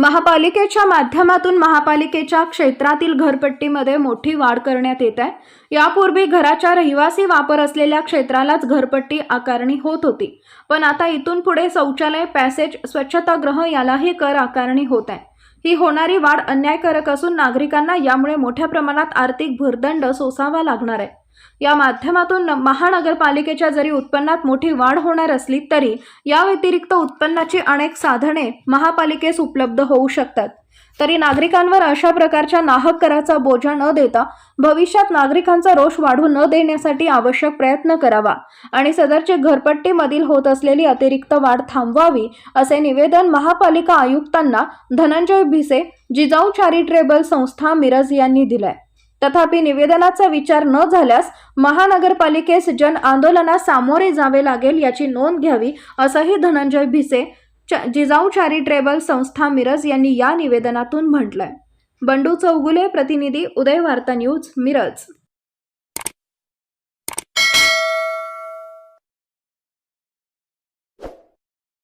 महापालिकेच्या माध्यमातून महापालिकेच्या क्षेत्रातील घरपट्टीमध्ये मोठी वाढ करण्यात येत आहे. यापूर्वी घराच्या रहिवासी वापर असलेल्या क्षेत्रालाच घरपट्टी आकारणी होत होती. पण आता इथून पुढे शौचालय पॅसेज स्वच्छतागृह यालाही कर आकारणी होत आहे. ही होणारी वाढ अन्यायकारक असून नागरिकांना यामुळे मोठ्या प्रमाणात आर्थिक भुर्दंड सोसावा लागणार आहे. या माध्यमातून महानगरपालिकेच्या जरी उत्पन्नात मोठी वाढ होणार असली तरी या व्यतिरिक्त उत्पन्नाची अनेक साधने महापालिकेस उपलब्ध होऊ शकतात. तरी नागरिकांवर अशा प्रकारच्या नाहक कराचा बोजा न देता भविष्यात नागरिकांचा रोष वाढू न देण्यासाठी आवश्यक प्रयत्न करावा आणि सदरचे घरपट्टीमधील होत असलेली अतिरिक्त वाढ थांबवावी असे निवेदन महापालिका आयुक्तांना धनंजय भिसे जिजाऊ चॅरिटेबल संस्था मिरज यांनी दिलंय. तथापि निवेदनाचा विचार न झाल्यास महानगरपालिकेस जन आंदोलनास सामोरे जावे लागेल याची नोंद घ्यावी असंही धनंजय भिसे जिजाऊ चॅरिटेबल संस्था मिरज यांनी या निवेदनातून म्हटलंय. बंडू चौगुले प्रतिनिधी उदय वार्ता न्यूज मिरज.